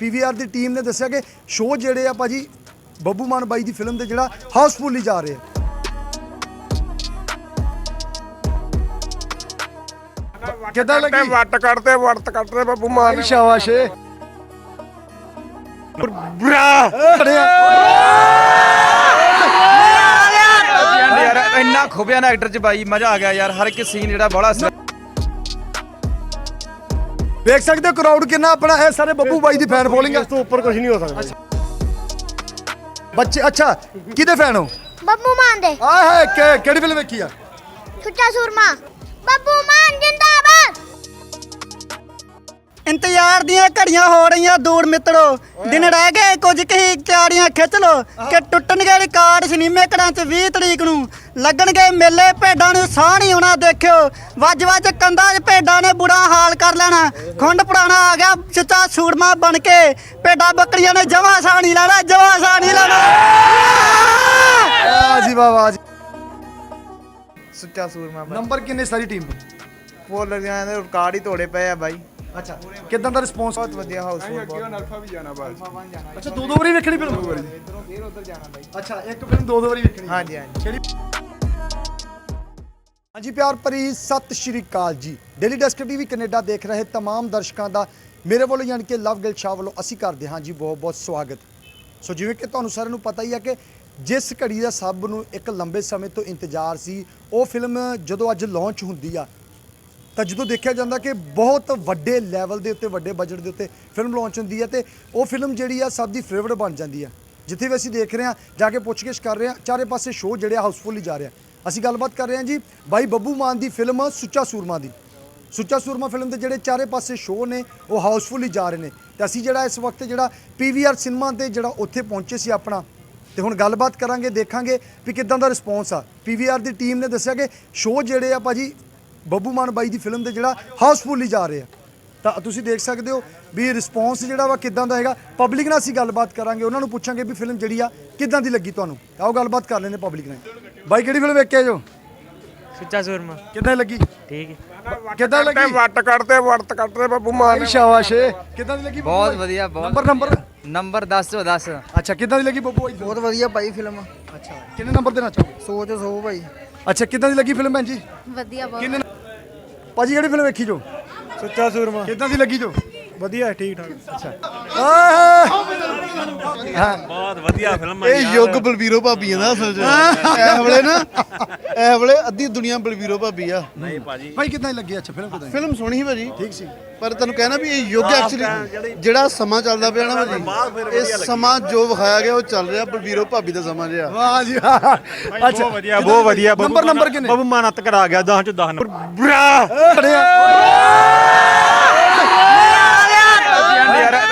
PVR ਦੀ team ਨੇ ਦੱਸਿਆ ਕਿ ਸ਼ੋਅ ਜਿਹੜੇ ਆ ਭਾਜੀ ਬੱਬੂ ਮਾਨ ਬਾਈ ਦੀ ਫਿਲਮ ਦੇ ਜਿਹੜਾ ਹਾਊਸਫੁੱਲੀ ਜਾ ਰਹੇ ਆ। ਕਿੱਦਾਂ ਲੱਗੀ? ਵੱਟ ਕੱਢਦੇ ਵੱਟ ਕੱਢਦੇ ਬੱਬੂ ਮਾਨ ਸ਼ਾਬਾਸ਼ ਏ। ਬੁਰਾ। ਯਾਰ ਇੰਨਾ ਖੁਬਿਆ ਨਾ ਐਕਟਰ ਚ ਬਾਈ ਮਜ਼ਾ ਆ ਗਿਆ ਯਾਰ ਹਰ ਇੱਕ ਸੀਨ ਜਿਹੜਾ ਬੜਾ ਵੇਖ ਸਕਦੇ ਹੋ ਕਰਾਊਡ ਕਿੰਨਾ ਆਪਣਾ ਇਹ ਸਾਰੇ ਬੱਬੂ ਬਾਈ ਦੀ ਫੈਨ ਫੋਲੋਇੰਗ ਇਸ ਤੋਂ ਉੱਪਰ ਕੁਝ ਨਹੀਂ ਹੋ ਸਕਦਾ। ਬੱਚੇ ਅੱਛਾ ਕਿਹਦੇ ਫੈਨ ਹੋ? ਬੱਬੂ ਮਾਨ ਦੇ। ਆਏ ਹਾਏ ਕਿ- ਕਿਹੜੀ ਫਿਲਮ ਵੇਖੀ ਆ? ਸੁੱਚਾ ਸੂਰਮਾ। ਬੱਬੂ ਮਾਨ ਜਿੰਦਾਬਾਦ। ਇੰਤਜ਼ਾਰ ਦੀਆਂ ਘੜੀਆਂ ਹੋ ਰਹੀਆਂ ਦੂਰ ਮਿੱਤਰੋ। ਦਿਨ ਰਹਿ ਗਏ ਕੁਝ ਕਹੀ ਚਾੜੀਆਂ ਖਿੱਚ ਲੋ ਕਿ ਟੁੱਟਣਗੇ ਰਿਕਾਰਡ ਸਿਨੇਮੇ ਘਰਾਂ 'ਚ 20 ਤਰੀਕ ਨੂੰ। ਲੱਗਣਗੇ ਮੇਲੇ ਭੇਡਾਂ ਨੂੰ ਸਾਹ ਨਹੀਂ ਆਉਣਾ ਦੇਖਿਓ। ਵੱਜ ਵੱਜ ਕੰਧਾਂ 'ਚ ਭੇਡਾਂ ਨੇ ਬੁਰਾ ਹਾਲ ਕਰ ਲੈਣਾ। ਖੁੰਡ ਪੁਰਾਣਾ ਆ ਗਿਆ ਸੱਚਾ ਸੂਰਮਾ ਬਣ ਕੇ। ਭੇਡਾਂ ਬੱਕਰੀਆਂ ਨੇ ਜਮਾ ਸਾਹ ਨਹੀਂ ਲੈਣਾ ਜਮਾ ਸਾਹ ਨਹੀਂ ਲੈਣਾ। ਆ ਜੀ ਵਾਹ ਵਾਹ ਜੀ। ਸੁੱਚਾ ਸੂਰਮਾ ਨੰਬਰ ਕਿੰਨੇ ਸਾਰੀ ਟੀਮ ਫੋਰ ਲੱਗ ਜਾਂਦੇ ਰਿਕਾਰਡ ਹੀ ਤੋੜੇ ਪਏ ਆ ਬਾਈ। ਅੱਛਾ। ਕਿਦਾਂ ਦਾ ਰਿਸਪੌਂਸ ਬਹੁਤ ਵਧੀਆ ਹਾਊਸ ਅਸੀਂ ਅੱਗੇ ਹੁਣ ਅਲਫਾ ਵੀ ਜਾਣਾ ਬਾਅਦ ਅੱਛਾ ਦੋ ਦੋ ਵਾਰੀ ਵੇਖਣੀ ਫਿਲਮ ਦੋ ਵਾਰੀ। ਅੱਛਾ ਇੱਕ ਫਿਲਮ ਦੋ ਦੋ ਵਾਰੀ ਵੇਖਣੀ। ਹਾਂਜੀ ਹਾਂਜੀ। ਕਿਹੜੀ ਹਾਂਜੀ ਪਿਆਰ ਭਰੀ ਸਤਿ ਸ਼੍ਰੀ ਅਕਾਲ ਜੀ। ਡੇਲੀ ਡਸਟਰ ਟੀਵੀ ਕੈਨੇਡਾ ਦੇਖ ਰਹੇ ਤਮਾਮ ਦਰਸ਼ਕਾਂ ਦਾ ਮੇਰੇ ਵੱਲੋਂ ਯਾਨੀ ਕਿ ਲਵ ਗਿਲ ਸ਼ਾਹ ਵੱਲੋਂ ਅਸੀਂ ਕਰਦੇ ਹਾਂ ਜੀ ਬਹੁਤ ਬਹੁਤ ਸਵਾਗਤ। ਸੋ ਜਿਵੇਂ ਕਿ ਤੁਹਾਨੂੰ ਸਾਰਿਆਂ ਨੂੰ ਪਤਾ ਹੀ ਹੈ ਕਿ ਜਿਸ ਘੜੀ ਦਾ ਸਭ ਨੂੰ ਇੱਕ ਲੰਬੇ ਸਮੇਂ ਤੋਂ ਇੰਤਜ਼ਾਰ ਸੀ ਉਹ ਫਿਲਮ ਜਦੋਂ ਅੱਜ ਲਾਂਚ ਹੁੰਦੀ ਆ ਤਾਂ ਜਦੋਂ ਦੇਖਿਆ ਜਾਂਦਾ ਕਿ ਬਹੁਤ ਵੱਡੇ ਲੈਵਲ ਦੇ ਉੱਤੇ, ਵੱਡੇ ਬਜਟ ਦੇ ਉੱਤੇ ਫਿਲਮ ਲਾਂਚ ਹੁੰਦੀ ਹੈ ਤੇ ਉਹ ਫਿਲਮ ਜਿਹੜੀ ਆ ਸਭ ਦੀ ਫੇਵਰਟ ਬਣ ਜਾਂਦੀ ਆ। ਜਿੱਥੇ ਵੀ ਅਸੀਂ ਦੇਖ ਰਹੇ ਹਾਂ, ਜਾ ਕੇ ਪੁੱਛਗਿੱਛ ਕਰ ਰਹੇ ਹਾਂ, ਚਾਰੇ ਪਾਸੇ ਸ਼ੋਅ ਜਿਹੜੇ ਆ ਹਾਊਸਫੁੱਲ ਹੀ ਜਾ ਰਿਹਾ ਅਸੀਂ ਗੱਲਬਾਤ ਕਰ ਰਹੇ ਹਾਂ ਜੀ ਬਾਈ ਬੱਬੂ ਮਾਨ ਦੀ ਫਿਲਮ ਸੁੱਚਾ ਸੂਰਮਾ ਦੀ। ਸੁੱਚਾ ਸੂਰਮਾ ਫਿਲਮ ਦੇ ਜਿਹੜੇ ਚਾਰੇ ਪਾਸੇ ਸ਼ੋਅ ਨੇ, ਉਹ ਹਾਊਸਫੁੱਲ ਹੀ ਜਾ ਰਹੇ ਨੇ। ਤੇ ਅਸੀਂ ਜਿਹੜਾ ਇਸ ਵਕਤ ਜਿਹੜਾ ਪੀਵੀਆਰ ਸਿਨੇਮਾ ਤੇ ਜਿਹੜਾ ਉੱਥੇ ਪਹੁੰਚੇ ਸੀ ਆਪਣਾ, ਤੇ ਹੁਣ ਗੱਲਬਾਤ ਕਰਾਂਗੇ, ਦੇਖਾਂਗੇ ਵੀ ਕਿਦਾਂ ਦਾ ਰਿਸਪੌਂਸ ਆ। ਪੀਵੀਆਰ ਦੀ ਟੀਮ ਨੇ ਦੱਸਿਆ ਕਿ ਸ਼ੋਅ ਜਿਹੜੇ ਆ ਭਾਜੀ ਬੱਬੂ ਮਾਨ ਬਾਈ ਦੀ ਫਿਲਮ ਦੇ ਜਿਹੜਾ ਹਾਊਸਫੁੱਲ ਜਾ ਰਹੇ ਆ। ਤਾਂ ਤੁਸੀਂ ਦੇਖ ਸਕਦੇ ਹੋ ਵੀ ਰਿਸਪੌਂਸ ਜਿਹੜਾ ਵਾ ਕਿਦਾਂ ਦਾ ਹੈਗਾ। ਪਬਲਿਕ ਨਾਲ ਅਸੀਂ ਗੱਲਬਾਤ ਕਰਾਂਗੇ ਉਹਨਾਂ ਨੂੰ ਪੁੱਛਾਂਗੇ ਵੀ ਫਿਲਮ ਜਿਹੜੀ ਆ ਕਿਦਾਂ ਦੀ ਲੱਗੀ ਤੁਹਾਨੂੰ। ਆਓ ਗੱਲਬਾਤ ਕਰ ਲੈਂਦੇ ਪਬਲਿਕ ਨਾਲ। ਬਾਈ ਕਿਹੜੀ ਫਿਲਮ ਵੇਖਿਆ ਜੋ? ਸੁੱਚਾ ਸੂਰਮਾ। ਕਿਦਾਂ ਲੱਗੀ? ਠੀਕ ਹੈ। ਕਿੱਦਾਂ ਲੱਗੀ? ਵੱਟ ਕੱਢਦੇ ਵੱਟ ਕੱਢਦੇ ਬੱਬੂ ਮਾਨ ਸ਼ਾਬਾਸ਼ ਕਿਦਾਂ ਦੀ ਲੱਗੀ ਬਹੁਤ? ਵਧੀਆ ਬਹੁਤ ਨੰਬਰ ਨੰਬਰ ਨੰਬਰ 10 ਤੋਂ 10 ਅੱਛਾ ਕਿਦਾਂ ਦੀ ਲੱਗੀ ਬੱਬੂ ਬਾਈ? ਬਹੁਤ ਵਧੀਆ ਭਾਈ ਫਿਲਮ। ਅੱਛਾ। ਕਿੰਨੇ ਨੰਬਰ ਦੇਣਾ ਚਾਹੋਗੇ? ਸੋਚ ਸੋ ਭਾਈ। ਅੱਛਾ ਕਿਦਾਂ ਦੀ ਲੱਗੀ ਫਿਲਮ ਭੈਣ ਜੀ? ਵਧੀਆ ਬਹੁਤ ਕਿੰਨੇ ਭਾਜੀ ਕਿਹੜੀ ਫਿਲਮ ਵੇਖੀ ਜੋ? ਸੁੱਚਾ ਸੂਰਮਾ। ਕਿਦਾਂ ਦੀ ਲੱਗੀ ਜੋ? ਵਧੀਆ ਠੀਕ ਠਾਕ ਬਹੁਤ ਵਧੀਆ ਫਿਲਮ ਇਹ ਯੁੱਗ ਬਲਬੀਰੋ ਭਾਬੀਆਂ ਦਾ ਅਸਲ 'ਚ। ਇਹ ਵੇਲੇ ਨਾ ਇਹ ਵੇਲੇ ਅੱਧੀ ਦੁਨੀਆ ਬਲਬੀਰੋ ਭਾਬੀ ਆ। ਭਾਈ ਕਿਦਾਂ ਲੱਗੀ? ਅੱਛਾ ਫਿਲਮ ਕਿਦਾਂ ਫਿਲਮ ਸੋਹਣੀ ਸੀ ਭਾਜੀ। ਠੀਕ ਸੀ। ਪਰ ਤੈਨੂੰ ਕਹਿਣਾ ਵੀ ਇਹ ਯੁੱਗ ਐਕਚੁਅਲੀ ਜਿਹੜਾ ਸਮਾਂ ਚੱਲਦਾ ਪਿਆ ਨਾ ਭਾਜੀ ਇਹ ਸਮਾਂ ਜੋ ਵਿਖਾਇਆ ਗਿਆ ਉਹ ਚੱਲ ਰਿਹਾ ਬਲਬੀਰੋ ਭਾਬੀ ਦਾ ਸਮਾਂ ਜਿਹਾ। ਵਾਹ ਜੀ ਵਾਹ। ਅੱਛਾ ਬਹੁਤ ਵਧੀਆ ਬਹੁਤ ਵਧੀਆ। ਨੰਬਰ ਨੰਬਰ ਕਿੰਨੇ? ਬੱਬੂ ਮਾਨ ਅੱਤ ਕਰਾ ਗਿਆ 10 ਚ 10 ਨੰਬਰ। ਯਾਰ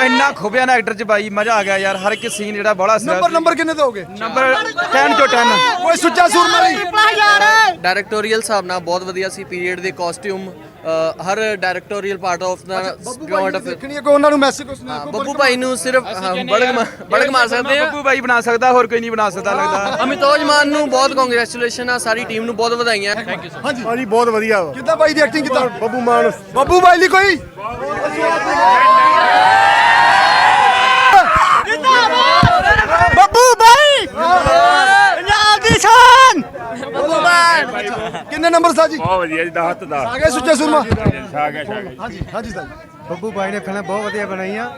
ਇੰਨਾ ਖੁਬਿਆ ਨਾ ਐਕਟਰ ਚ ਬਾਈ ਮਜ਼ਾ ਆ ਗਿਆ ਯਾਰ ਹਰ ਇੱਕ ਸੀਨ ਜਿਹੜਾ ਬੜਾ ਨੰਬਰ ਨੰਬਰ ਕਿੰਨੇ ਦੋਗੇ ਨੰਬਰ 10 ਚੋਂ 10 ਕੋਈ ਸੁੱਚਾ ਸੂਰਮਾ ਨਹੀਂ ਡਾਇਰੈਕਟੋਰੀਅਲ ਹਿਸਾਬ ਨਾਲ ਬਹੁਤ ਵਧੀਆ ਸੀ ਪੀਰੀਅਡ ਦੇ ਕਾਸਟਿਊਮ ਹਰ ਡਾਇਰੈਕਟੋਰੀਅਲ ਪਾਰਟ ਆਫ ਦਾ ਬੱਬੂ ਦੇਖਣੀ ਹੈ ਕੋਈ ਉਹਨਾਂ ਨੂੰ ਮੈਸੇਜ ਕੁਛ ਨਹੀਂ ਬੱਬੂ ਭਾਈ ਨੂੰ ਸਿਰਫ ਬੜਕ ਬੜਕ ਮਾਰ ਸਕਦੇ ਆ। ਬੱਬੂ ਬਾਈ ਬਣਾ ਸਕਦਾ ਹੋਰ ਕੋਈ ਨਹੀਂ ਬਣਾ ਸਕਦਾ ਲੱਗਦਾ। ਅਮਿਤੋਜ ਮਾਨ ਨੂੰ ਬਹੁਤ ਕੰਗ੍ਰੈਚੁਲੇਸ਼ਨ ਆ ਸਾਰੀ ਟੀਮ ਨੂੰ ਬਹੁਤ ਵਧਾਈਆਂ। ਹਾਂਜੀ। ਭਾਜੀ ਬਹੁਤ ਵਧੀਆ। ਵਾ ਕਿੱਦਾਂ ਬਾਈ ਦੀ ਐਕਟਿੰਗ ਕਿੱਦਾਂ? ਬੱਬੂ ਮਾਨ ਬੱਬੂ ਬਾਈ ਲਈ ਕੋਈ ਬੱਬੂ ਭਾਈ ਪੰਜਾਬ ਦੀ ਸ਼ਾਨ ਕਿੰਨੇ ਨੰਬਰ ਸਾ ਜੀ ਬਹੁਤ ਵਧੀਆ ਜੀ 10 ਤੋਂ 10 ਆ ਗਏ ਸੁੱਚਾ ਸੂਰਮਾ? ਛਾ ਗਿਆ ਛਾ ਗਿਆ ਹਾਂਜੀ ਹਾਂਜੀ ਸਰ ਬੱਬੂ ਬਾਈ ਨੇ ਫਿਲਮ ਬਹੁਤ ਵਧੀਆ ਬਣਾਈ ਆ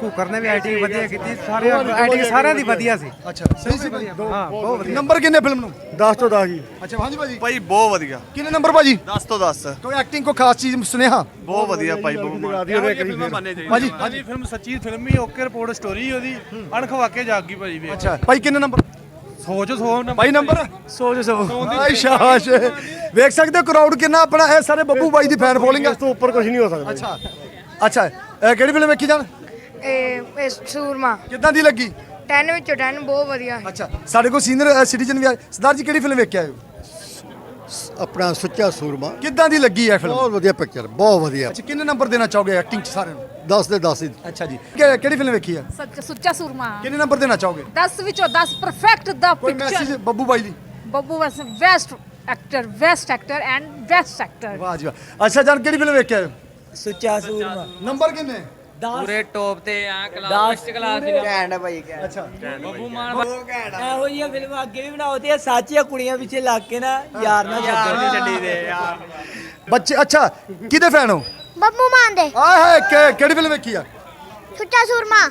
ਕੁਕਰ ਨੇ ਵੀ ਐਕਟਿੰਗ ਵਧੀਆ ਕੀਤੀ। ਸਾਰੇ ਐਕਟਿੰਗ ਸਾਰਿਆਂ ਦੀ ਵਧੀਆ। ਸੀ। ਅੱਛਾ ਸਹੀ ਸੀ ਹਾਂ ਬਹੁਤ ਵਧੀਆ। ਨੰਬਰ ਕਿੰਨੇ ਫਿਲਮ ਨੂੰ? 10 ਤੋਂ 10 ਜੀ। ਅੱਛਾ ਹਾਂਜੀ ਭਾਜੀ। ਭਾਈ ਬਹੁਤ ਵਧੀਆ। ਕਿੰਨੇ ਨੰਬਰ ਭਾਜੀ? 10 ਤੋਂ 10 ਕੋਈ ਐਕਟਿੰਗ ਕੋ ਖਾਸ ਚੀਜ਼ ਸੁਨੇਹਾ? ਬਹੁਤ ਵਧੀਆ ਭਾਈ ਫਿਰ ਭਾਜੀ ਹਾਂਜੀ ਫਿਲਮ ਸੱਚੀ ਫਿਲਮ ਹੀ ਓਕੇ ਰਿਪੋਰਟ ਸਟੋਰੀ ਉਹਦੀ। ਅਣਖ ਵਾਕੇ ਜਾਗ ਗਈ ਭਾਜੀ ਅੱਛਾ ਭਾਈ ਕਿੰਨੇ ਨੰਬਰ? ਸੋਚ ਸੋ ਭਾਈ ਨੰਬਰ। ਸੋਚ ਸੋ ਆਈ ਸ਼ਾਬਾਸ਼। ਵੇਖ ਸਕਦੇ ਹੋ ਕਰਾਊਡ ਕਿੰਨਾ ਆਪਣਾ ਇਹ ਸਾਰੇ ਬੱਬੂ ਬਾਈ ਦੀ ਫੈਨ ਫੋਲੋਇੰਗ ਇਸ ਤੋਂ ਉੱਪਰ ਕੁਝ ਨਹੀਂ ਹੋ ਸਕਦਾ। ਅੱਛਾ। ਅੱਛਾ ਇਹ ਕਿਹੜੀ ਫਿਲਮ ਵੇਖੀ ਜਾਣ? ਇਹ ਇਹ ਸੂਰਮਾ। ਕਿੱਦਾਂ ਦੀ ਲੱਗੀ? 10 ਵਿੱਚੋਂ 10 ਬਹੁਤ ਵਧੀਆ। ਅੱਛਾ ਸਾਡੇ ਕੋਲ ਸੀਨੀਅਰ ਸਿਟੀਜ਼ਨ ਵੀ ਆਏ। ਸਰਦਾਰ ਜੀ ਕਿਹੜੀ ਫਿਲਮ ਵੇਖ ਕੇ ਆਏ ਹੋ? ਆਪਣਾ ਸੁੱਚਾ ਸੂਰਮਾ। ਕਿੱਦਾਂ ਦੀ ਲੱਗੀ ਹੈ ਫਿਲਮ ਬਹੁਤ ਵਧੀਆ ਪਿਕਚਰ ਬਹੁਤ ਵਧੀਆ। ਅੱਛਾ ਕਿੰਨੇ ਨੰਬਰ ਦੇਣਾ ਚਾਹੋਗੇ ਐਕਟਿੰਗ ਚ ਸਾਰਿਆਂ ਨੂੰ? 10 ਦੇ 10 ਹੀ। ਅੱਛਾ ਜੀ। ਕਿ- ਕਿਹੜੀ ਫਿਲਮ ਵੇਖੀ ਹੈ ਸੱਚ ਸੁੱਚਾ ਸੂਰਮਾ। ਕਿੰਨੇ ਨੰਬਰ ਦੇਣਾ ਚਾਹੋਗੇ? 10 ਵਿੱਚੋਂ 10 ਪਰਫੈਕਟ ਦਾ ਕੋਈ ਮੈਸੇਜ ਪਿਕਚਰ ਬੱਬੂ ਬਾਈ ਦੀ? Babbu was best actor best actor and best actor ਵਾਹ ਜੀ ਵਾਹ। ਅੱਛਾ ਜਾਨ ਕਿਹੜੀ ਫਿਲਮ ਵੇਖ ਕੇ ਆਏ ਹੋ ਸੁੱਚਾ ਸੂਰਮਾ। ਨੰਬਰ ਕਿੰਨੇ? ਪੂਰੇ ਟੌਪ ਤੇ ਆ ਕਲਾਸ ਫਸਟ ਕਲਾਸ ਘੈਂਟ ਭਾਈ ਘੈਂਟ। ਅੱਛਾ। ਬੱਬੂ ਮਾਨ ਇਹੋ ਜਿਹੀਆਂ ਫਿਲਮਾਂ ਅੱਗੇ ਵੀ ਬਣਾਓ ਤੇ ਸੱਚੀਆਂ ਕੁੜੀਆਂ ਪਿੱਛੇ ਲੱਗ ਕੇ ਨਾ ਯਾਰ ਨਾ ਛੱਡੀ। ਦੇ ਯਾਰ। ਬੱਚੇ ਅੱਛਾ ਕਿਹਦੇ ਫੈਨ ਹੋ? ਬੱਬੂ ਮਾਨ ਦੇ। ਆਏ ਹਾਏ ਕਿ- ਕਿਹੜੀ ਫਿਲਮ ਵੇਖੀ ਆ? ਸੁੱਚਾ ਸੂਰਮਾ।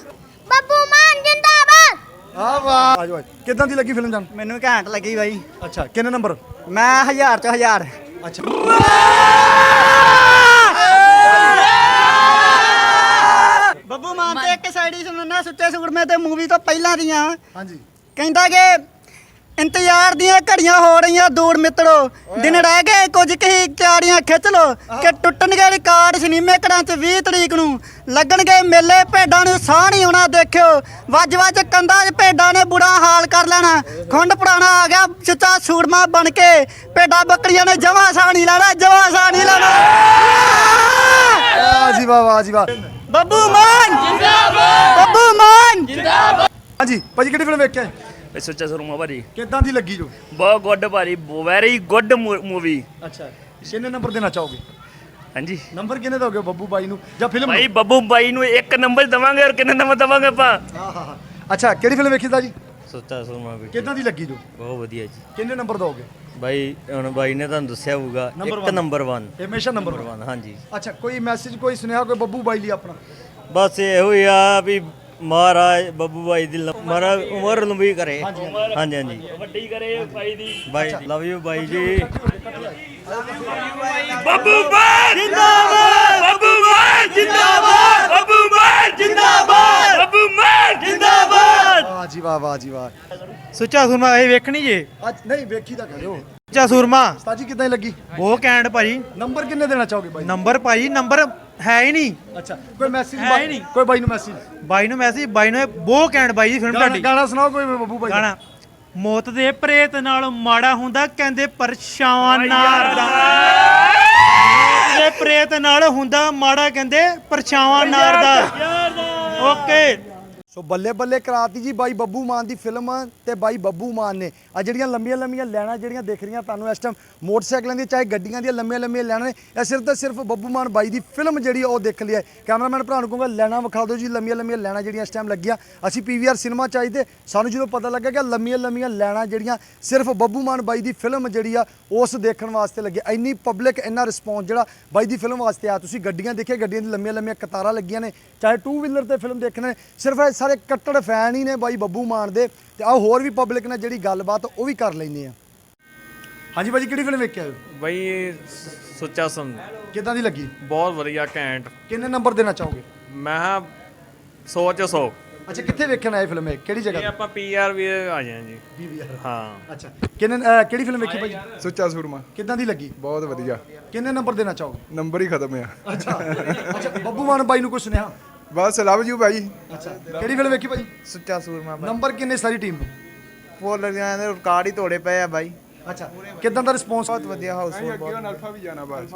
ਬੱਬੂ ਮਾਨ ਜਿੰਦਾਬਾਦ। ਆ ਵਾਹ ਆਜੋ ਕਿਦਾਂ ਦੀ ਲੱਗੀ ਫਿਲਮ ਜਾਨ ਮੈਨੂੰ ਘੈਂਟ ਲੱਗੀ ਬਾਈ। ਅੱਛਾ ਕਿੰਨੇ ਨੰਬਰ? ਮੈਂ ਹਜ਼ਾਰ ਚ ਹਜ਼ਾਰ। ਅੱਛਾ। ਮਾਨ ਤੇ ਇੱਕ ਸਾਈਡ ਹੀ ਸੁਣਨਾ ਸੁੱਚੇ ਸੂਰਮੇ ਤੇ ਮੂਵੀ ਤੋਂ ਪਹਿਲਾਂ ਦੀਆਂ। ਹਾਂਜੀ। ਕਹਿੰਦਾ ਕਿ ਇੰਤਜ਼ਾਰ ਦੀਆਂ ਘੜੀਆਂ ਹੋ ਰਹੀਆਂ ਦੂਰ ਮਿੱਤਰੋ। ਦਿਨ ਰਹਿ ਗਏ ਕੁਝ ਕਹੀ ਚਾੜੀਆਂ ਖਿੱਚ ਲੋ ਕਿ ਟੁੱਟਣਗੇ ਰਿਕਾਰਡ ਸਿਨੇਮੇ ਘਰਾਂ 'ਚ 20 ਤਰੀਕ ਨੂੰ। ਲੱਗਣਗੇ ਮੇਲੇ ਭੇਡਾਂ ਨੂੰ ਸਾਹ ਨਹੀਂ ਆਉਣਾ ਦੇਖਿਓ। ਵੱਜ ਵੱਜ ਕੰਧਾਂ 'ਚ ਭੇਡਾਂ ਨੇ ਬੁਰਾ ਹਾਲ ਕਰ ਲੈਣਾ। ਖੁੰਡ ਪੁਰਾਣਾ ਆ ਗਿਆ ਸੁੱਚਾ ਸੂਰਮਾ ਬਣ ਕੇ। ਭੇਡਾਂ ਬੱਕਰੀਆਂ ਨੇ ਜਮਾ ਸਾਹ ਨਹੀਂ ਲੈਣਾ ਜਮਾ ਸਾਹ ਨਹੀਂ ਲੈਣਾ। ਵਾਹ ਜੀ ਵਾਹ ਵਾਹ ਜੀ ਵਾਹ। ਬੱਬੂ ਮਾਨ! ਜਿੰਦਾਬਾਦ! ਬੱਬੂ ਮਾਨ! ਹਾਂਜੀ ਭਾਜੀ ਕਿਹੜੀ ਫਿਲਮ ਵੇਖਿਆ ਸੱਚਾ ਸਰੂਮਾ ਭਾਜੀ। ਕਿਦਾਂ ਦੀ ਲੱਗੀ ਜੋ? ਬਹੁਤ ਗੁੱਡ ਭਾਜੀ ਵੈਰੀ ਗੁੱਡ ਮੂਵੀ ਅੱਛਾ ਕਿੰਨੇ ਨੰਬਰ ਦੇਣਾ ਚਾਹੋਗੇ? ਹਾਂਜੀ। ਨੰਬਰ ਕਿੰਨੇ ਦੋਗੇ ਬੱਬੂ ਬਾਈ ਨੂੰ? ਜਾਂ ਫਿਲਮ ਭਾਈ ਬੱਬੂ ਬਾਈ ਨੂੰ ਇੱਕ ਨੰਬਰ ਦਵਾਂਗੇ ਔਰ ਕਿੰਨੇ ਨੰਬਰ ਦਵਾਂਗੇ ਆਪਾਂ? ਆਹਾ ਅੱਛਾ ਕਿਹੜੀ ਫਿਲਮ ਵੇਖੀ ਦਾ ਜੀ ਸੱਚਾ ਸਰੂਮਾ ਵੀ ਕਿਦਾਂ ਦੀ ਲੱਗੀ ਜੋ? ਬਹੁਤ ਵਧੀਆ ਜੀ। ਕਿੰਨੇ ਨੰਬਰ ਦੋਗੇ? ਬਾਈ ਹੁਣ ਬਾਈ ਨੇ ਤੁਹਾਨੂੰ ਦੱਸਿਆ ਹੋਊਗਾ Number ਇੱਕ one. ਨੰਬਰ 1 ਇਹ ਹਮੇਸ਼ਾ ਨੰਬਰ 1 ਹਾਂਜੀ। ਅੱਛਾ ਕੋਈ ਮੈਸੇਜ ਕੋਈ ਸੁਨੇਹਾ ਕੋਈ ਬੱਬੂ ਬਾਈ ਲਈ ਆਪਣਾ? ਬਸ ਇਹੋ ਹੀ ਆ ਵੀ ਮਹਾਰਾਜ ਬੱਬੂ ਬਾਈ ਦੀ ਲ- ਮਹਾਰਾਜ ਉਮਰ ਲੰਬੀ ਕਰੇ। ਹਾਂਜੀ ਹਾਂਜੀ। ਵੱਡੀ ਕਰੇ ਬਾਈ ਦੀ। ਬਾਈ ਲਵ ਯੂ ਬਾਈ ਜੀ। ਬੱਬੂ ਬਾਈ! ਜਿੰਦਾਬਾਦ ਬੱਬੂ ਬਾਈ ਜਿੰਦਾਬਾਦ ਬੱਬੂ ਬਾਈ ਜਿੰਦਾਬਾਦ ਬੱਬੂ ਬਾਈ ਜਿੰਦਾਬਾਦ ਵਾਹ ਜੀ ਵਾਹ ਜੀ ਵਾਹ। ਸੁੱਚਾ ਸੂਰਮਾ ਇਹ ਵੇਖਣੀ ਜੇ? ਅੱਜ ਨਹੀਂ ਵੇਖੀ ਤਾਂ ਕਰਿਓ। ਸੁੱਚਾ ਸੂਰਮਾ। ਸਤਾਜੀ ਕਿਦਾਂ ਲੱਗੀ? ਬਹੁਤ ਘੈਂਟ ਭਾਜੀ। ਨੰਬਰ ਕਿੰਨੇ ਦੇਣਾ ਚਾਹੋਗੇ ਬਾਈ ਨੰਬਰ ਭਾਜੀ ਨੰਬਰ ਹੈ ਹੀ ਨਹੀਂ। ਅੱਛਾ ਕੋਈ ਮੈਸੇਜ ਹੈ ਹੀ ਨਹੀਂ। ਕੋਈ ਬਾਈ ਨੂੰ ਮੈਸੇਜ ਬਾਈ ਨੂੰ ਮੈਸੇਜ ਬਾਈ ਨੂੰ ਇਹ ਬਹੁਤ ਘੈਂਟ ਬਾਈ ਦੀ ਫਿਲਮ ਤੁਹਾਡੀ। ਗਾਣਾ ਸੁਣਾਓ ਕੋਈ ਬੱਬੂ ਬਾਈ ਦਾ। ਗਾਣਾ। ਮੌਤ ਦੇ ਪ੍ਰੇਤ ਨਾਲ ਮਾੜਾ ਹੁੰਦਾ ਕਹਿੰਦੇ ਪਰਛਾਵਾਂ ਨਾਰਦਾ ਮੌਤ ਦੇ ਪ੍ਰੇਤ ਨਾਲ ਹੁੰਦਾ ਮਾੜਾ ਕਹਿੰਦੇ ਪਰਛਾਵਾਂ ਨਾਰਦਾ ਓਕੇ। ਸੋ ਬੱਲੇ ਬੱਲੇ ਕਰਾਤੀ ਜੀ ਬਾਈ ਬੱਬੂ ਮਾਨ ਦੀ ਫਿਲਮ ਤੇ ਬਾਈ ਬੱਬੂ ਮਾਨ ਨੇ। ਆ ਜਿਹੜੀਆਂ ਲੰਮੀਆਂ ਲੰਮੀਆਂ ਲੈਣਾ ਜਿਹੜੀਆਂ ਦਿਖ ਰਹੀਆਂ ਤੁਹਾਨੂੰ ਇਸ ਟਾਈਮ ਮੋਟਰਸਾਈਕਲਾਂ ਦੀਆਂ ਚਾਹੇ ਗੱਡੀਆਂ ਦੀਆਂ ਲੰਮੀਆਂ ਲੰਮੀਆਂ ਲੈਣਾ ਨੇ, ਇਹ ਸਿਰਫ ਤੇ ਸਿਰਫ ਬੱਬੂ ਮਾਨ ਬਾਈ ਦੀ ਫਿਲਮ ਜਿਹੜੀ ਆ ਉਹ ਦੇਖ ਲਈ ਹੈ। ਕੈਮਰਾਮੈਨ ਭਰਾ ਨੂੰ ਕਹੂੰਗਾ ਲੈਣਾ ਵਿਖਾ ਦਿਓ ਜੀ, ਲੰਮੀਆਂ ਲੰਮੀਆਂ ਲੈਣਾ ਜਿਹੜੀਆਂ ਇਸ ਟਾਈਮ ਲੱਗੀਆਂ। ਅਸੀਂ ਪੀਵੀਆਰ ਸਿਨੇਮਾ ਚਾਹੀਦੇ ਸਾਨੂੰ ਜਦੋਂ ਪਤਾ ਲੱਗਾ ਕਿ ਲੰਮੀਆਂ ਲੰਮੀਆਂ ਲੈਣਾ ਜਿਹੜੀਆਂ ਸਿਰਫ ਬੱਬੂ ਮਾਨ ਬਾਈ ਦੀ ਫਿਲਮ ਜਿਹੜੀ ਆ, ਉਸ ਦੇਖਣ ਵਾਸਤੇ ਲੱਗੀ। ਇੰਨੀ ਪਬਲਿਕ ਇੰਨਾ ਰਿਸਪੌਂਸ ਜਿਹੜਾ ਬਾਈ ਦੀ ਫਿਲਮ ਵਾਸਤੇ ਆ ਤੁਸੀਂ ਗੱਡੀਆਂ ਦੇਖੇ ਗੱਡੀਆਂ ਦੀ ਲੰਮੀਆਂ ਲੰਮੀਆਂ ਕਤਾਰਾਂ ਲੱਗੀਆਂ ਨੇ। ਚਾਹੇ ਟੂ ਵੀਲਰ ਤੇ ਫਿਲਮ ਦੇਖਣੇ ਨੇ, ਸਿਰਫ ਇਹ ਸਾਰੇ ਕੱਟੜ ਫੈਨ ਹੀ ਨੇ ਬਾਈ ਬੱਬੂ ਮਾਨ ਦੇ ਤੇ ਆਓ ਹੋਰ ਵੀ ਪਬਲਿਕ ਨਾਲ ਜਿਹੜੀ ਗੱਲਬਾਤ ਉਹ ਵੀ ਕਰ ਲੈਂਦੇ ਆ। ਹਾਂਜੀ ਬਾਜੀ ਕਿਹੜੀ ਫਿਲਮ ਵੇਖਿਆ ਬਾਈ ਸੁੱਚਾ ਸਮ ਕਿੱਦਾਂ ਦੀ ਲੱਗੀ? ਬਹੁਤ ਵਧੀਆ ਘੈਂਟ। ਕਿੰਨੇ ਨੰਬਰ ਦੇਣਾ ਚਾਹੋਗੇ? ਮੈਂ 100 ਚ 100 ਅੱਛਾ ਕਿੱਥੇ ਵੇਖਣ ਆਏ ਫਿਲਮ ਇਹ? ਕਿਹੜੀ ਜਗ੍ਹਾ? ਇਹ ਆਪਾਂ ਪੀਆਰ ਵੀ ਆ ਜਾਏ ਜੀ। ਪੀਵੀਆਰ ਹਾਂ। ਅੱਛਾ ਕਿੰਨੇ ਅਹ, ਕਿਹੜੀ ਫਿਲਮ ਵੇਖੀ ਭਾਜੀ ਸੁੱਚਾ ਸੂਰਮਾ। ਕਿੱਦਾਂ ਦੀ ਲੱਗੀ? ਬਹੁਤ ਵਧੀਆ। ਕਿੰਨੇ ਨੰਬਰ ਦੇਣਾ ਚਾਹੋਗੇ? ਨੰਬਰ ਹੀ ਖਤਮ ਆ। ਅੱਛਾ ਅੱਛਾ ਬੱਬੂ ਮਾਨ ਬਾਈ ਨੂੰ ਕੁਝ ਸੁਨੇਹਾ? ਬਸ ਲਵ ਯੂ ਭਾਈ। ਅੱਛਾ ਕਿਹੜੀ ਫਿਲਮ ਵੇਖੀ ਭਾਜੀ? ਸੁੱਚਾ ਸੂਰਮਾ ਨੰਬਰ ਕਿੰਨੇ ਸਾਰੀ ਟੀਮ ਨੂੰ? ਫੋਰ ਲੱਗਿਆ ਨੇ ਰਿਕਾਰਡ ਹੀ ਤੋੜੇ ਪਏ ਆ ਬਾਈ ਅੱਛਾ ਕਿਦਾਂ ਦਾ ਰਿਸਪੌਂਸ ਬਹੁਤ ਵਧੀਆ ਹਾਊਸਫੁੱਲ ਅੱਗੇ ਹੁਣ ਅਲਫਾ ਵੀ ਜਾਣਾ ਬਸ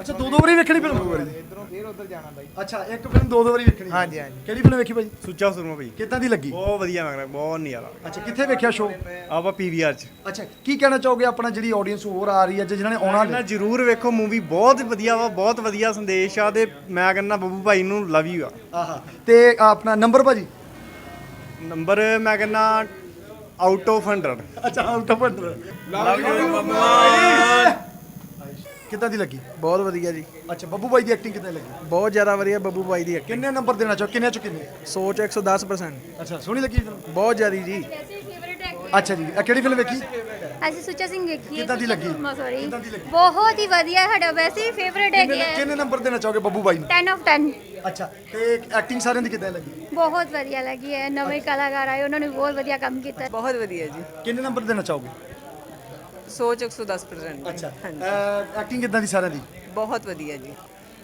ਅੱਛਾ ਦੋ ਦੋ ਵਾਰੀ ਵੇਖਣੀ ਫਿਲਮ? ਦੋ ਵਾਰੀ ਇਧਰੋਂ ਫੇਰ ਉਧਰ ਜਾਣਾ ਬਾਈ। ਅੱਛਾ ਇੱਕ ਫਿਲਮ ਦੋ ਦੋ ਵਾਰੀ ਵੇਖਣੀ। ਹਾਂਜੀ, ਹਾਂਜੀ। ਕਿਹੜੀ ਫਿਲਮ ਵੇਖੀ ਭਾਜੀ ਸੁੱਚਾ ਸੂਰਮਾ ਭਾਈ ਕਿੱਦਾਂ ਦੀ ਲੱਗੀ? ਬਹੁਤ ਵਧੀਆ ਲੱਗ ਰਿਹਾ ਬਹੁਤ ਨਿਆਰਾ ਅੱਛਾ ਕਿੱਥੇ ਵੇਖਿਆ ਸ਼ੋ ਆਪਾਂ ਪੀਵੀਆਰ ਚ। ਅੱਛਾ ਕੀ ਕਹਿਣਾ ਚਾਹੋਗੇ ਆਪਣਾ ਜਿਹੜੀ ਆਡੀਅנס ਹੋਰ ਆ ਰਹੀ ਹੈ ਜਾਂ ਜਿਨ੍ਹਾਂ ਨੇ ਆਉਣਾ ਨੇ? ਜਰੂਰ ਵੇਖੋ ਮੂਵੀ ਬਹੁਤ ਵਧੀਆ ਵਾ ਬਹੁਤ ਵਧੀਆ ਸੰਦੇਸ਼ ਆ ਤੇ ਮੈਂ ਕਹਿੰਦਾ ਬੱਬੂ ਭਾਈ ਨੂੰ ਲਵ ਯੂ ਆ। ਆਹਾ ਤੇ ਆਪਣਾ ਨੰਬਰ ਭਾਜੀ? ਨੰਬਰ ਮੈਂ ਕਹਿੰਦਾ ਆਊਟ ਆਫ 100 ਅੱਛਾ ਆਊਟ ਆਫ 100 ਕਿੱਦਾਂ ਦੀ ਲੱਗੀ? ਬਹੁਤ ਵਧੀਆ ਜੀ। ਅੱਛਾ ਬੱਬੂ ਬਾਈ ਦੀ ਐਕਟਿੰਗ ਕਿੱਦਾਂ ਲੱਗੀ? ਬਹੁਤ ਜ਼ਿਆਦਾ ਵਧੀਆ ਬੱਬੂ ਬਾਈ ਦੀ ਕਿੰਨੇ ਨੰਬਰ ਦੇਣਾ ਚਾਹੋ? ਕਿੰਨੇ ਚੋਂ ਕਿੰਨੇ? ਸੋਚ 110% ਅੱਛਾ ਸੋਹਣੀ ਲੱਗੀ ਬਹੁਤ ਜ਼ਿਆਦੀ ਜੀ। ਅੱਛਾ ਜੀ ਇਹ ਕਿਹੜੀ ਫਿਲਮ ਵੇਖੀ? ਅਸੀਂ ਸੁੱਚਾ ਸਿੰਘ ਵੇਖੀਏ ਕਿੱਦਾਂ ਦੀ ਲੱਗੀ? ਸੌਰੀ ਕਿੱਦਾਂ ਦੀ ਲੱਗੀ? ਬਹੁਤ ਹੀ ਵਧੀਆ ਸਾਡਾ ਵੈਸੇ ਫੇਵਰੇਟ ਹੈਗੀ ਕਿੰਨੇ ਹੈ ਕਿੰਨੇ ਨੰਬਰ ਦੇਣਾ ਚਾਹੋਗੇ ਬੱਬੂ ਬਾਈ ਨੂੰ? 10 ਆਫ 10 ਅੱਛਾ ਤੇ ਐਕਟਿੰਗ ਸਾਰਿਆਂ ਦੀ ਕਿੱਦਾਂ ਲੱਗੀ? ਬਹੁਤ ਵਧੀਆ ਲੱਗੀ ਹੈ ਨਵੇਂ ਕਲਾਕਾਰ ਆਏ ਉਹਨਾਂ ਨੇ ਬਹੁਤ ਵਧੀਆ ਕੰਮ ਕੀਤਾ। ਬਹੁਤ ਵਧੀਆ ਜੀ। ਕਿੰਨੇ ਨੰਬਰ ਦੇਣਾ ਚਾਹੋਗੇ? ਸੋਚ 110% ਅੱਛਾ ਐਕਟਿੰਗ ਕਿੱਦਾਂ ਦੀ ਸਾਰਿਆਂ ਦੀ? ਬਹੁਤ ਵਧੀਆ ਜੀ।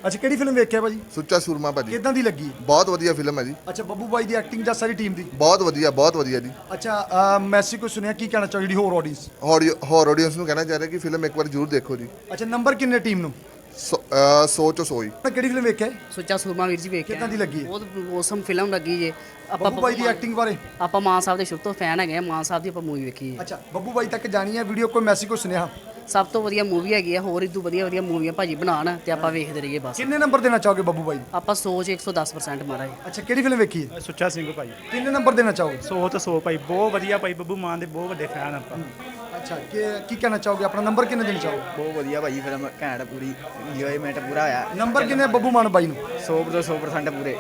ਅੱਛਾ ਕਿਹੜੀ ਫਿਲਮ ਵੇਖਿਆ ਭਾਜੀ? ਸੁੱਚਾ ਸੂਰਮਾ ਭਾਜੀ। ਕਿਦਾਂ ਦੀ ਲੱਗੀ? ਬਹੁਤ ਵਧੀਆ ਫਿਲਮ ਹੈ ਜੀ। ਅੱਛਾ ਬੱਬੂ ਬਾਈ ਦੀ ਐਕਟਿੰਗ ਜਾਂ ਸਾਰੀ ਟੀਮ ਦੀ? ਬਹੁਤ ਵਧੀਆ ਬਹੁਤ ਵਧੀਆ ਜੀ। ਅੱਛਾ ਮੈਸੇਜ ਕੋਈ ਸੁਣਿਆ ਕੀ ਕਹਿਣਾ ਚਾਹੋ ਹੋਰ ਆਡੀਅנס ਹੋਰ ਆਡੀਅנס ਨੂੰ ਕਹਿਣਾ ਚਾਹ ਰਿਹਾ ਕਿ ਫਿਲਮ ਇੱਕ ਵਾਰ ਜ਼ਰੂਰ ਦੇਖੋ ਜੀ। ਅੱਛਾ ਨੰਬਰ ਕਿੰਨੇ ਟੀਮ ਨੂੰ? ਸੋਚੋ ਸੋਈ ਕਿਹੜੀ ਫਿਲਮ ਵੇਖਿਆ ਸੁੱਚਾ ਸੂਰਮਾ ਵੀਰ ਜੀ ਵੇਖਿਆ। ਕਿਦਾਂ ਦੀ ਲੱਗੀ ਬਹੁਤ ਮੌਸਮ ਫਿਲਮ ਲੱਗੀ ਜੇ। ਆਪਾਂ ਬੱਬੂ ਬਾਈ ਦੀ ਐਕਟਿੰਗ ਬਾਰੇ? ਆਪਾਂ ਮਾਨ ਸਾਹਿਬ ਦੇ ਸ਼ੁਰੂ ਤੋਂ ਫੈਨ ਹੈਗੇ ਮਾਨ ਸਾਹਿਬ ਦੀ ਆਪਾਂ ਮੂਵੀ ਵੇਖੀ ਹੈ। ਅੱਛਾ ਬੱਬੂ ਬਾਈ ਤੱਕ ਜਾਣੀ ਹੈ ਵੀਡੀਓ ਕੋਈ ਮੈਸੇਜ ਕੋਈ ਸੁਨੇਹਾ ਸਭ ਤੋਂ ਵਧੀਆ ਮੂਵੀ ਹੈਗੀ ਆ ਹੋਰ ਇਦੋਂ ਵਧੀਆ ਵਧੀਆ ਮੂਵੀਆਂ ਭਾਜੀ ਬਣਾਉਣ ਤੇ ਆਪਾਂ ਵੇਖਦੇ ਰਹੀਏ ਬਸ। ਕਿੰਨੇ ਨੰਬਰ ਦੇਣਾ ਚਾਹੋਗੇ ਬੱਬੂ ਨੂੰ? ਆਪਾਂ ਸੋਚ 110% ਮਾਰਾਂਗੇ। ਅੱਛਾ ਕਿਹੜੀ ਫਿਲਮ ਵੇਖੀ ਹੈ? ਸੁੱਚਾ ਸਿੰਘ ਭਾਈ। ਕਿੰਨੇ ਨੰਬਰ ਦੇਣਾ ਚਾਹੋਗੇ? 100 ਤੋਂ 100 ਭਾਈ ਬਹੁਤ ਵਧੀਆ ਭਾਈ ਬੱਬੂ ਮਾਨ ਦੇ ਬਹੁਤ ਵੱਡੇ ਫੈਨ ਆਪਾਂ। ਅੱਛਾ ਕੀ ਕੀ ਕਹਿਣਾ ਚਾਹੋਗੇ? ਆਪਣਾ ਨੰਬਰ ਕਿੰਨੇ ਦੇਣਾ ਚਾਹੋਗੇ? ਬਹੁਤ ਵਧੀਆ ਭਾਈ ਫਿਲਮ ਘੈਂਟ ਪੂਰੀ ਇੰਜੋਇਮੈਂਟ ਪੂਰਾ ਆਇਆ ਨੰਬਰ ਕਿੰਨੇ ਬੱਬੂ ਮਾਨ ਬਾਈ ਨੂੰ? 100 ਤੋਂ 100% ਪੂਰੇ।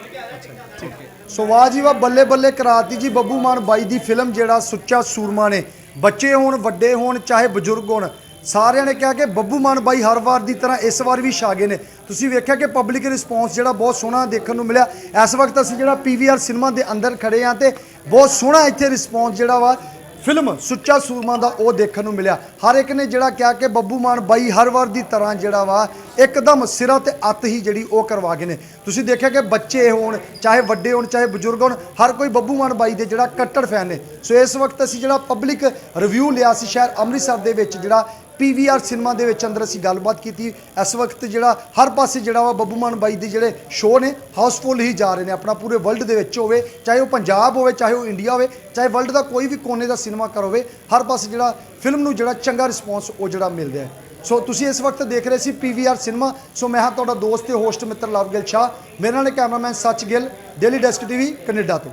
ਸੋ ਵਾਹ ਜੀ ਵਾਹ ਬੱਲੇ ਬੱਲੇ ਕਰਾਤੀ ਜੀ ਬੱਬੂ ਮਾਨ ਬਾਈ ਦੀ ਫਿਲਮ ਜਿਹੜਾ ਸੁੱਚਾ ਸੂਰਮਾ ਨੇ। ਬੱਚੇ ਹੋਣ ਵੱਡੇ ਹੋਣ ਚਾਹੇ ਬਜ਼ੁਰਗ ਹੋਣ ਸਾਰਿਆਂ ਨੇ ਕਿਹਾ ਕਿ ਬੱਬੂ ਮਾਨ ਬਾਈ ਹਰ ਵਾਰ ਦੀ ਤਰ੍ਹਾਂ ਇਸ ਵਾਰ ਵੀ ਛਾ ਗਏ ਨੇ। ਤੁਸੀਂ ਵੇਖਿਆ ਕਿ ਪਬਲਿਕ ਰਿਸਪੌਂਸ ਜਿਹੜਾ ਬਹੁਤ ਸੋਹਣਾ ਦੇਖਣ ਨੂੰ ਮਿਲਿਆ। ਇਸ ਵਕਤ ਅਸੀਂ ਜਿਹੜਾ ਪੀਵੀਆਰ ਸਿਨੇਮਾ ਦੇ ਅੰਦਰ ਖੜੇ ਆ ਤੇ ਬਹੁਤ ਸੋਹਣਾ ਇੱਥੇ ਰਿਸਪੌਂਸ ਜਿਹੜਾ ਵਾ ਫਿਲਮ ਸੁੱਚਾ ਸੂਰਮਾ ਦਾ ਉਹ ਦੇਖਣ ਨੂੰ ਮਿਲਿਆ। ਹਰ ਇੱਕ ਨੇ ਜਿਹੜਾ ਕਿਹਾ ਕਿ ਬੱਬੂ ਮਾਨ ਬਾਈ ਹਰ ਵਾਰ ਦੀ ਤਰ੍ਹਾਂ ਜਿਹੜਾ ਵਾ, ਇੱਕਦਮ ਸਿਰਾਂ ਤੇ ਅੱਤ ਹੀ ਜਿਹੜੀ ਉਹ ਕਰਵਾ ਗਏ ਨੇ। ਤੁਸੀਂ ਦੇਖਿਆ ਕਿ ਬੱਚੇ ਹੋਣ, ਚਾਹੇ ਵੱਡੇ ਹੋਣ, ਚਾਹੇ ਬਜ਼ੁਰਗ ਹੋਣ, ਹਰ ਕੋਈ ਬੱਬੂ ਮਾਨ ਬਾਈ ਦੇ ਜਿਹੜਾ ਕੱਟੜ ਫੈਨ ਨੇ। ਸੋ ਇਸ ਵਕਤ ਅਸੀਂ ਜਿਹੜਾ ਪਬਲਿਕ ਰਿਵਿਊ ਲਿਆ ਸੀ ਸ਼ਹਿਰ ਅੰਮ੍ਰਿਤਸਰ ਦੇ ਵਿੱਚ ਜਿਹੜਾ ਪੀਵੀਆਰ ਸਿਨੇਮਾ ਦੇ ਵਿੱਚ ਅੰਦਰ ਅਸੀਂ ਗੱਲਬਾਤ ਕੀਤੀ। ਇਸ ਵਕਤ ਜਿਹੜਾ ਹਰ ਪਾਸੇ ਜਿਹੜਾ ਵਾ ਬੱਬੂ ਮਾਨ ਬਾਈ ਦੇ ਜਿਹੜੇ ਸ਼ੋਅ ਨੇ, ਹਾਊਸਫੁੱਲ ਹੀ ਜਾ ਰਹੇ ਨੇ। ਆਪਣਾ ਪੂਰੇ ਵਰਲਡ ਦੇ ਵਿੱਚ ਹੋਵੇ, ਚਾਹੇ ਉਹ ਪੰਜਾਬ ਹੋਵੇ, ਚਾਹੇ ਉਹ ਇੰਡੀਆ ਹੋਵੇ, ਚਾਹੇ ਵਰਲਡ ਦਾ ਕੋਈ ਵੀ ਕੋਨੇ ਦਾ ਸਿਨੇਮਾ ਘਰ ਹੋਵੇ, ਹਰ ਪਾਸੇ ਜਿਹੜਾ ਫਿਲਮ ਨੂੰ ਜਿਹੜਾ ਚੰਗਾ ਰਿਸਪੌਂਸ ਉਹ ਜਿਹੜਾ ਮਿਲ ਰਿਹਾ ਹੈ। ਸੋ ਤੁਸੀਂ ਇਸ ਵਕਤ ਦੇਖ ਰਹੇ ਸੀ ਪੀਵੀਆਰ ਸਿਨੇਮਾ। ਸੋ ਮੈਂ ਹਾਂ ਤੁਹਾਡਾ ਦੋਸਤ ਤੇ ਹੋਸਟ ਮਿੱਤਰ ਲਵਗਿਲ ਸ਼ਾਹ। ਮੇਰੇ ਨਾਲ cameraman Sach Gill daily desk TV Canada ਤੋਂ।